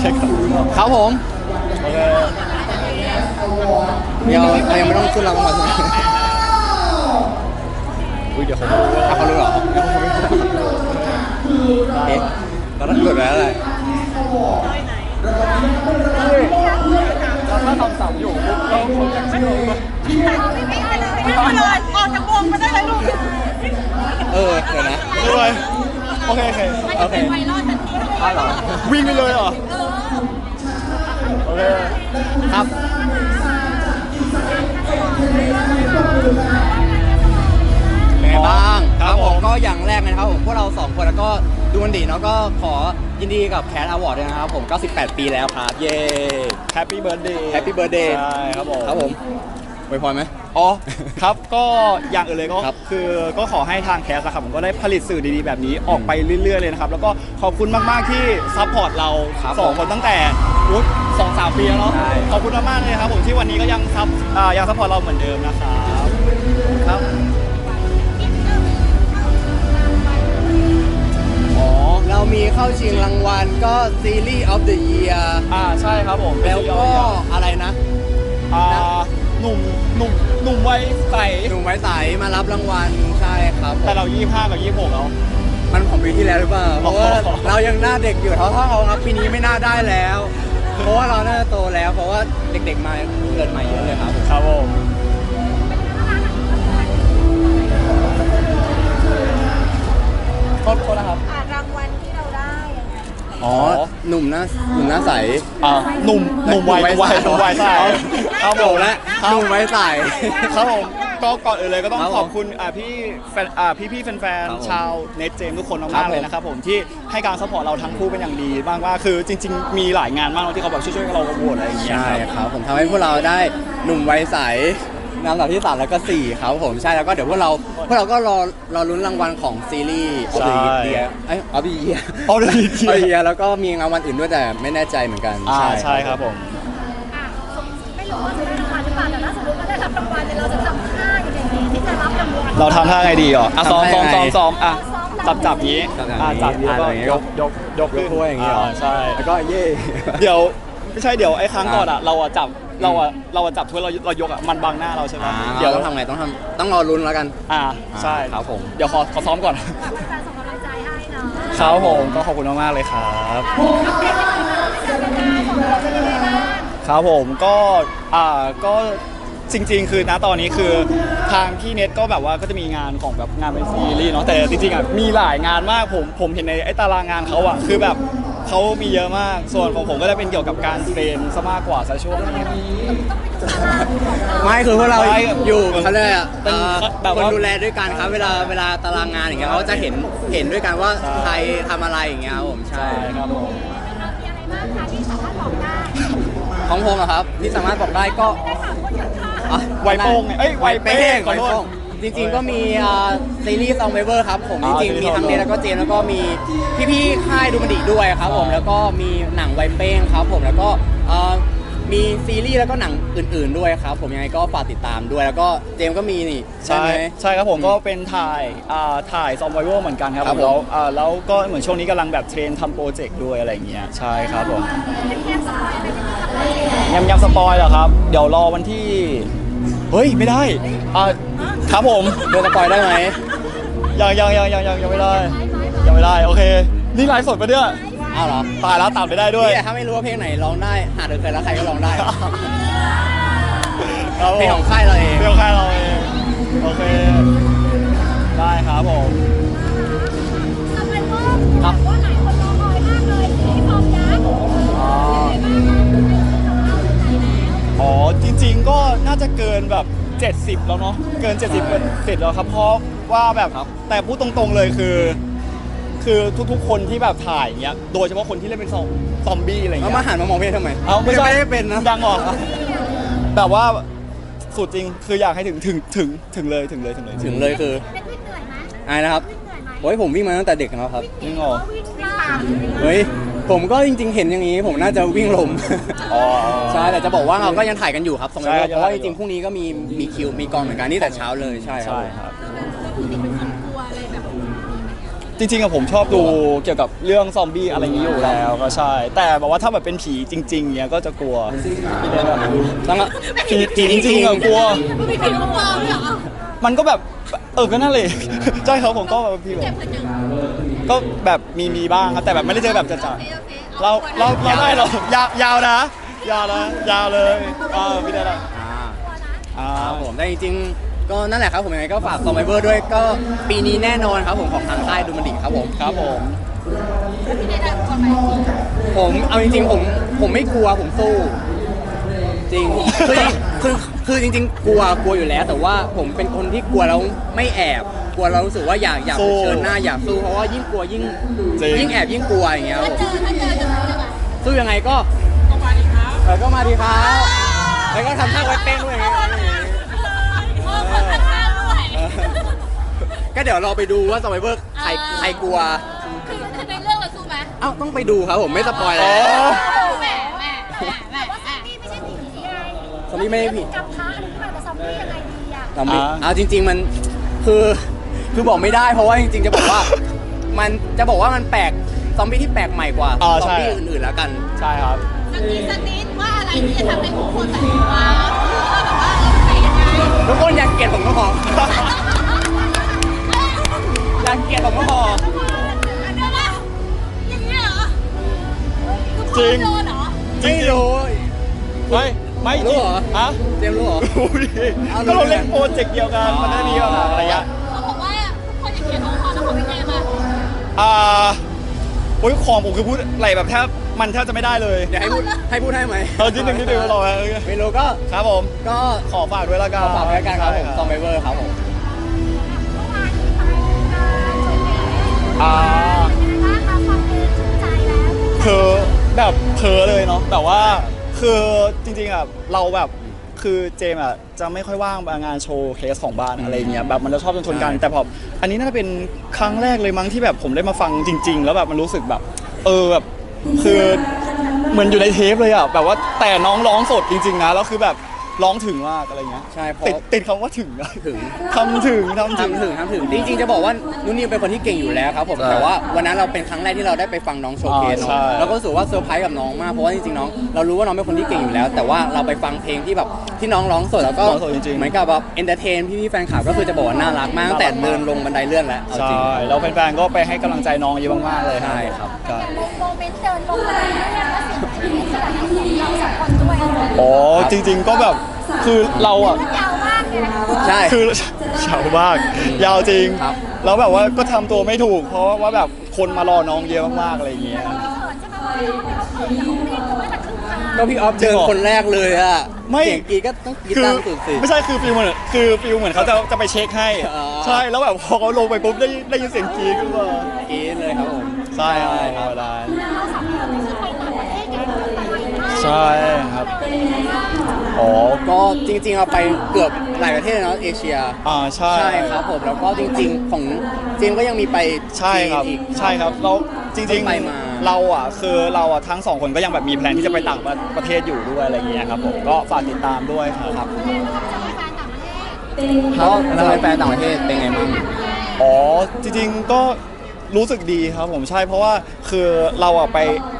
เช็ครับผมโอเคเดี๋ยวเรายังไม่ต้องขึ้นรางวัลใช่ไหมอุ้ยเดี๋ยวผมรู้ว่าอะเขารู้เหรอเอ๊ะเราต้องกดไว้อะไรเราถ้าทำสามอยู่ปุ๊บเราคงจะชื่อ ไม่ไม่ได้เลยไม่ได้เลยออกจากวงมาได้เลยลูกเออเดี๋ยวนะด้วยโอเคโอเคมันจะเป็นไวรัลทันทีอ้าวเหรอวิ่งไปเลยเหรอโอเคครับเป็นไงบ้างครับผมก็อย่างแรกเลยนะครับผมพวกเราสองคนแล้วก็ดูมันดีเนาะก็ขอยินดีกับแคทอวอร์ดด้วยนะครับผม 98 ปีแล้วครับ เย้แฮปปี้เบิร์ดเดย์ Happy birthday ใช่ครับผมครับผมไวยพรไหม อ๋อ ครับก็อย่างอื่นเลยก็ครับคือก็ขอให้ทางแคสนะครับผมก็ได้ผลิตสื่อดีๆแบบนี้ออกไปเรื่อยๆเลยนะครับ แล้วก็ขอบคุณมากๆที่ซัพพอร์ตเราครับสองคนตั้งแต่อุ๊ยสองสามปีแล้วเนาะใช่ ขอบคุณมากๆเลยครับผมที่วันนี้ก็ยังซับอ่ายังซัพพอร์ตเราเหมือนเดิมนะครับครับอ๋อเรามีเข้าชิงรางวัลก็ซีรีส์ of the year อ่าใช่ครับผมแล้วก็อะไรนะ อ่า หนุ่มหนุ่มหนุ่มวัยใส หนุ่มไว้ใสมารับรางวัลใช่ครับผมแต่เรายี่ห้ากับยี่หกแล้วมันของปีที่แล้วหรือเปล่าเพราะว่าอ๋อ เรายังหน้าเด็กอยู่เท่าๆเขาครับปีนี้ไม่น่าได้แล้ว เพราะว่าเราน่าจะโตแล้ว เพราะว่าเด็กๆมาเกิดใหม่เยอะเลยครับผมครับผมโทษโทษนะครับ อ่ารางวัลที่เราได้ยังไง อ๋อ หนุ่มหน้าหนุ่มหน้าใส อ่าหนุ่มหนุ่มวัยหนุ่มวัยหนุ่มวัยใช่ครับโตแล้วหนุ่มไว้ใส ครับผมก็ก่อนอื่นเลยก็ต้องครับผมขอบคุณอ่าพี่แฟนอ่าพี่พี่ๆแฟนครับผมๆชาวเน็ตเจมทุกคนครัมาบกๆเลยผมนะครับผมที่ให้การซัพพอร์ตเราทั้งคู่เป็นอย่างดีมากว่าคือจริง ๆ มีหลายงานมากที่เขาแบบช่วยๆเราโหวตอะไรอย่างเงี้ยใช่ครับครับผมทำให้พวกเราได้หนุ่มไว้ใส นำดับที่สามแล้วก็สี่ครับผมใช่แล้วก็เดี๋ยวพวกเราพวกเราก็รอรอลุ้นรางวัลของซีรีส์ of the year เอ้ย of the year Of the year of the year แล้วก็มีรางวัลอื่นด้วยแต่ไม่แน่ใจเหมือนกันอ่าใช่ครับผมอะไม่รู้ว่าจะได้รางวัลหรือเปล่าแต่ถ้าสมมติว่าได้รับรางวัลเนี่ยเราจะทำท่าอย่างไรที่จะรับรางวัลเราทำท่าไงดีอะอะซ้อมซ้อมซ้อมซ้อมอะซ้อมจับจับอย่างนี้จับอย่างอะนี้จับอย่างนี้แล้วก็อะอย่างนี้ยกยกยกยกถ้วยอย่างนี้เหรอใช่แล้วก็เย่เดี๋ยวไม่ใช่เดี๋ยวไอ้ครั้งก่อนอะอ่าเราอะจับ เราอะเราอะจับถ้วยเราเรายกอะมันบังหน้าเราใช่ไหมอ่าเดี๋ยวต้องทำไงต้องทำต้องรอลุ้นแล้วกัน อ่าใช่ครับผม เดี๋ยวขอขอซ้อมก่อนการส่งกำลังใจให้เนาะครับผมก็ขอบคุณมากๆเลยครับ อัปเดตกันหน่อยค่ะที่การงานของเราเป็นยังไงบ้างครับผมก็อ่าก็จริง ๆ คือณตอนนี้คือทางพี่เน็ตก็แบบว่าก็จะมีงานของแบบงานเป็นซีรีส์เนาะแต่จริงๆอะมีหลายงานมากผมผมเห็นในไอ้ตารางงานเขาอะคือแบบ เขามีเยอะมาก ส่วนของผมก็จะเป็นเกี่ยวกับการเทรนซะมากกว่าซะช่วงนี้ ไม่คือพวกเราไม่อยู่เขาเลยกอะเป็นเอ่อแบบคนว่าดูแลด้วยกันครับ เวลาเวลาตารางงานอย่างเงี้ยเขาจะเห็นเห็นด้วยกันว่าใช่ใครทำอะไรอย่างเงี้ยครับผมใช่ ใช่ครับผม เรามีอะไรบ้างคะที่สามารถบอกได้ของผมอะครับที่สามารถบอกได้ก็ได้ข่าวว่าอย่างค่ะอะไวโป้งเนี่ยเอ้ยไวเป้งขไวอโทษโป้ง จริงๆก็มีอ่าซีรีส์ซองเวเวอร์ครับผมจอ่าริงๆซีรีมีส์ทั้ง Song เน Waver แล้วก็เจมส์แล้วก็มีพี่ๆค่ายดูมันดีด้วยครับผมใช่แล้วก็มีหนังไวเป้งครับผมแล้วก็เอ่อมีซีรีส์แล้วก็หนังอื่น ๆด้วยครับผมยังไงก็ฝากติดตามด้วยแล้วก็เจมส์ก็มีนี่ใช่ใช่ไหม ใช่ครับผมก็เป็นถ่ายอ่าถ่ายซอมไวเวอร์เหมือนกันครับครับผม แล้วอ่าแล้วก็เหมือนช่วงนี้กำลังแบบเทรนทำโปรเจกต์ด้วยอะไรอย่างเงี้ยใช่ครับผมเงียบๆสบายไปที่ทำอะไรยำยำสปอยเหรอครับ เดี๋ยวรอวันที่ เฮ้ยไม่ได้อ่าครับผมเดินสปอยได้ไหมยังยังยังยังยังยังไม่ได้ ยังไม่ได้โอเคนี่ไลฟ์สดปะเนี่ยอ้าวเหรอตายแล้วตัดไม่ได้ด้วยพี่ถ้าไม่รู้ว่าเพลงไหนร้องได้หาเธอเคยแล้วใครก็ร้องได้ครับผมเพลงของค่ายเราเองเพลงของค่ายเราเองโอเค ได้ครับผมทำไมก็แบบว่าหลายคนรอคอยมากเลยที่พร้อมยักษ์ อ๋ออ๋อจริง ๆ ก็น่าจะเกินแบบ 70 แล้วเนาะเกิน 70เป็นเสร็จแล้วครับเพราะว่าแบบแต่พูดตรงๆเลยคือ คือทุกๆคนที่แบบถ่ายอย่างเงี้ยโดยเฉพาะคนที่เล่นเป็นซอมซอมบี้อะไรเอาเงี้ยมาหันมามองเพลงทำไมเอาไม่ใช่ไม่ได้เป็นนะดังออกแบบว่าสุดจริงคืออยากให้ถึงถึงถึงถึงเลยถึงเลยถึงเลยถึงเลยคือเป็นวิ่งเหนื่อยไหมอะไรนะครับวิ่งเหนื่อยไหมโอ้ยผมวิ่งมาตั้งแต่เด็กแล้วครับจริงเหรอวิ่งตามเฮ้ย ผมก็จริง ๆ เห็นอย่างนี้ ผมน่าจะวิ่งลมอ๋อ ใช่แต่จะบอกว่าเราก็ยังถ่ายกันอยู่ครับสมัยใช่เพราะว่ายัจงถ่ายอยู่ริงๆพรุ่งนี้ก็มีมีคิวมีกองเหมือนกันนี่แต่เช้าเลยใช่ครับใช่ครับ จริงๆอะผมชอบดูเกี่ยวกับเรื่องซอมบี้อะไรอย่างนี้อยู่แล้วก็ใช่ แต่แบบว่าถ้าแบบเป็นผีจริง ๆเนี้ยก็จะกลัวต้องอะผีผีจริงๆอะกลัว ไม่เป็นลูกเราเหรอมันก็แบบเออก็นั่นเลย ใช่ครับผมก็แบบพี่แบบเจ็บคนหนึ่ง ก็แบบมีมีบ้างครับแต่แบบไม่ได้เจอแบบจัดโอเคโอเคๆเราเราเราได้เหรอยาวยาวนะ ยาวนะยาวเลยเออพี่ได้ละอ่าอ่าครับผมแต่จริงๆ ก็นั่นแหละครับผมยังไงก็ฝากซอมไบเบอร์ด้วยก็ปีนี้แน่นอนครับผมของทางค่ายดูมันดิครับผมครับผม พี่ได้ได้กลัวไหมผมเอาจริงๆผมผมไม่กลัวผมสู้จริงคือคือคือจริง ๆ กลัวกลัวอยู่แล้ว แต่ว่าผมเป็นคนที่กลัวแล้วไม่แอบ กลัวเรารู้สึกว่าอยากอยากเผชิญหน้าอยากสู้เพราะว่ายิ่งกลัวยิ่งยิ่งแอบยิ่งกลัวอย่างเงี้ยครับถ้าผมเจอถ้าเจอจะรู้ยังไงสู้ยังไงก็ก็มาดีครับเออก็มาดีครับแล้วก็ทำท่าไว้เต้นด้วยอย่างเงี้ยเออคนข้างๆด้วยเออก็เดี๋ยวเราไปดูว่าซอมไบเบอร์ใครใครกลัวคือคือในเรื่องเราสู้ไหมเอ้าต้องไปดูครับผมไม่สปอยแล้อ๋วอแหม่แหม่แหม่แหม่ว่าซอมบี้ไม่ใช่ผีไงซอมบี้ไม่ได้ผิด กับพระอะไรขึ้นมาแต่ซอมบี้ยังไงดีอะ ซอมบี้อ่า เอาจริง ๆ มันคือ คือบอกไม่ได้เพราะว่าจริงๆจะบอกว่า มันจะบอกว่ามันแปลกซอมบี้ที่แปลกใหม่กว่าอ่าซอมใช่บี้อื่นๆแล้วกัน ใช่ครับ สักนิดสักนิดว่าอะไรที่จะทำให้ทุกคนแบบว้าวว่าแบบว่าเออใส่ยังไงทุกคนอยากเกลียดผมก็พอ อยากเกลียดผมก็พอ เดี๋ยวนะอย่างนี้เหรอทุกคจรินงโดนเหรอไม่รู้ ไม่ไม่จรู้ริงเหรอฮะเจมส์รู้เหรอรู้ดิเอารู้ก็เราเล่นโปรเจกต์เดียวกันอ๋อมันได้มีปัญหาอะไรเงี้ย อะอ่าโอ้ยของผมคือพูดอะไรแบบแทบมันแทบจะไม่ได้เลยเดี๋ยวให้พูดให้พูดให้ไหมเออนิดนึงนิดนึงรอไว้ไม่รู้ก็ครับผมก็ขอฝากด้วยละกันขอฝากไว้แล้วกันครับผมใช่ซอมไบเบอร์ครับผมเมื่อวานนี้ไปงานชมเด็กอ่าเป็นยังไงบ้างคะฟังเพลงชื่นใจแล้วเธอแบบเธอเลยเนาะแบบว่าคือจริงๆอะเราแบบ คือเจมส์อะจะไม่ค่อยว่างงานโชว์เคสของบ้านอะไรเงี้ยแบบมันจะชอบชนๆกันใช่แต่พออันนี้น่าจะเป็นครั้งแรกเลยมั้งที่แบบผมได้มาฟังจริง ๆ แล้วแบบมันรู้สึกแบบ เออแบบคือเหมือนอยู่ในเทปเลยอะแบบว่าแต่น้องร้องสดจริงๆนะแล้วคือแบบ ร้องถึงมากอะไรเงี้ยใช่เพราะ ติดติดคำว่าถึงอะถึง ทำถึงทำถึง ทำถึงทำถึงจริงๆจะบอกว่านุ่นนิวเป็นคนที่เก่งอยู่แล้วครับผมใช่แต่ว่าวันนั้นเราเป็นครั้งแรกที่เราได้ไปฟังน้องโชว์เคสอ่าเนาะใช่เราก็รู้สึกว่าเซอร์ไพรส์กับน้องมากเพราะว่าจริงๆน้องเรารู้ว่าน้องเป็นคนที่เก่งอยู่แล้ว แต่ว่าเราไปฟังเพลงที่แบบที่น้องร้องสดแล้วก็ร้องสดจริงๆ เหมือนกับแบบเอนเตอร์เทนพี่ๆแฟนคลับก็คือจะบอกว่าน่ารักมากตั้งแต่เดินลงบันไดเลื่อนแล้วเอาใช่จริงแล้วแฟนๆก็ไปให้กำลังใจน้องเยอะมากๆเลยใช่ครับ ใช่ โมเมนต์เดินลงมาเนี่ยแล้วเสียงที่ขนาดนั้นของเราสองคนด้วย อ๋อจริง ๆก็แบบคือเราอะมันยาวมากเลยนะใช่ คือ ยาวมากยาวจริง ครับแล้วแบบว่าก็ทำตัวไม่ถูก เพราะว่าแบบคนมารอน้องเยอะมากๆอะไรอย่างเงี้ยเราเขินใช่ไหมว่าเขาเขินแต่เขาไม่ได้ตัวแต่ครึ่งทางก็พี่ออฟเดินคนแรกเลยอะไม่ เสียงกรีดก็ต้องกรีดคือตามสุดสิ ไม่ใช่คือฟิลเหมือนคือฟิลเหมือนเขาจะจะไปเช็คให้ อ๋อ ใช่แล้วแบบพอเขาลงไปปุ๊บได้ได้ยินเสียงกรี๊ดขึ้นมากรีดเลยครับผมใช่ครับคธรรับรมดา เราสอง ใช่ครับ อ๋อ ก็จริงๆเราไปเกือบหลายประเทศเลยเนาะเอเชีย อ่าใช่ ใช่ครับผมแล้วก็จริง ๆ ของเจมส์ก็ยังมีไปใช่ครับ จีนอีก ใช่ครับเราจริง ไปมา ๆ เราอะคือเราอะทั้งสองคนก็ยังแบบมีแพลนที่จะไปต่างประเทศอยู่ด้วยอะไรอย่างเงี้ยครับผมก็ฝากติดตามด้วยครับแสดงว่าจะมีแฟนต่างประเทศเพราะเราเป็นแฟนต่างประเทศเป็นไงบ้าง อ๋อจริงๆก็ รู้สึกดีครับผมใช่เพราะว่าคือเราอะไป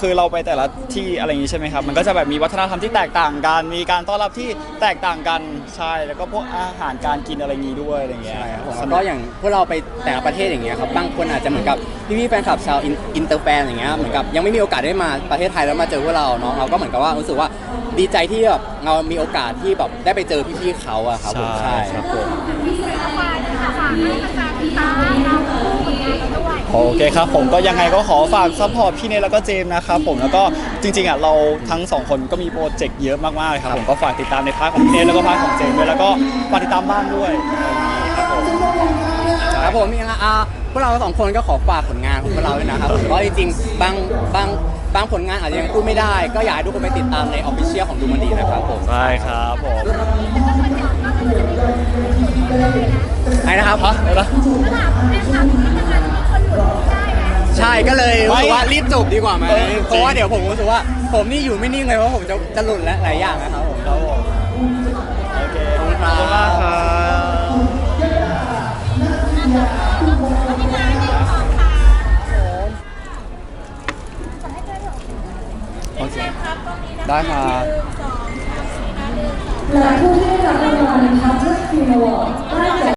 คือเราไปแต่ละที่อะไรอย่างงี้ใช่ไหมครับ มันก็จะแบบมีวัฒนธรรมที่แตกต่างกัน มีการต้อนรับที่แตกต่างกันใช่แล้วก็พวกอาหารการกินอะไรอย่างงี้ด้วยอะไรอย่างเงี้ยใช่ครับผมสแล้วนุก็กอย่างพวกเราไปแต่ละประเทศอย่างเงี้ยครับบางคนอาจจะเหมือนกับพี่ๆแฟนคลับชาวอินอินเตอร์แฟนอย่างเงี้ยเหมือนกับยังไม่มีโอกาสได้มาประเทศไทยแล้วมาเจอพวกเราเนาะเราก็เหมือนกับว่ารู้สึกว่าดีใจที่แบบเรามีโอกาสที่แบบได้ไปเจอพี่ๆเขาอะครับผมใช่ใช่ครับผมแล้วฝากนะคะฝากให้แฟนๆติดตามเรา โอเคครับผมก็ยังไงก็ขอฝากซัพพอร์ตพี่เนทแล้วก็เจมส์นะครับผมแล้วก็จริงๆอะเราทั้งสองคนก็มีโปรเจกต์เยอะมากๆเลยครับผมก็ฝากติดตามในพาร์ทของพี่เนทแล้วก็พาร์ทของเจมส์ด้วยแล้วก็ฝากติดตามบ้านด้วยครับผมครับผมมีอ่าพวกเราสองคนก็ขอฝากผลงานของพวกเราด้วยนะครับผมก็จริงๆบางบางบางผลงานอาจจะยังพูดไม่ได้ ก็อยากให้ทุกคนไปติดตามในออฟฟิเชียลของดูมันดีนะครับผมใช่ครับผมไอ้นะครับฮะอะไรนะ ขนาดแฟนคลับที่ทำงานมีคนหลุดได้นะใช่ก็เลยรู้สึกว่าไม่รีบจบดีกว่าไหมเออจริง เพราะว่าเดี๋ยวผมรู้สึกว่า ผมนี่อยู่ไม่นิ่งเลยเพราะผมจะจะหลุดและหลายอย่างนะครับผมครับผมโอเคขอบคุณครับขอบคุณมากครับวันนี้นะหนึ่งสองค่ะจะให้เพื่อนเหรอโอเคครับตรงนี้นะได้ครับหนึ่งสองสามสี่ห้าหนึ่งสองและผู้ที่ได้รับรางวัล Toughest Screen Award ได้แก่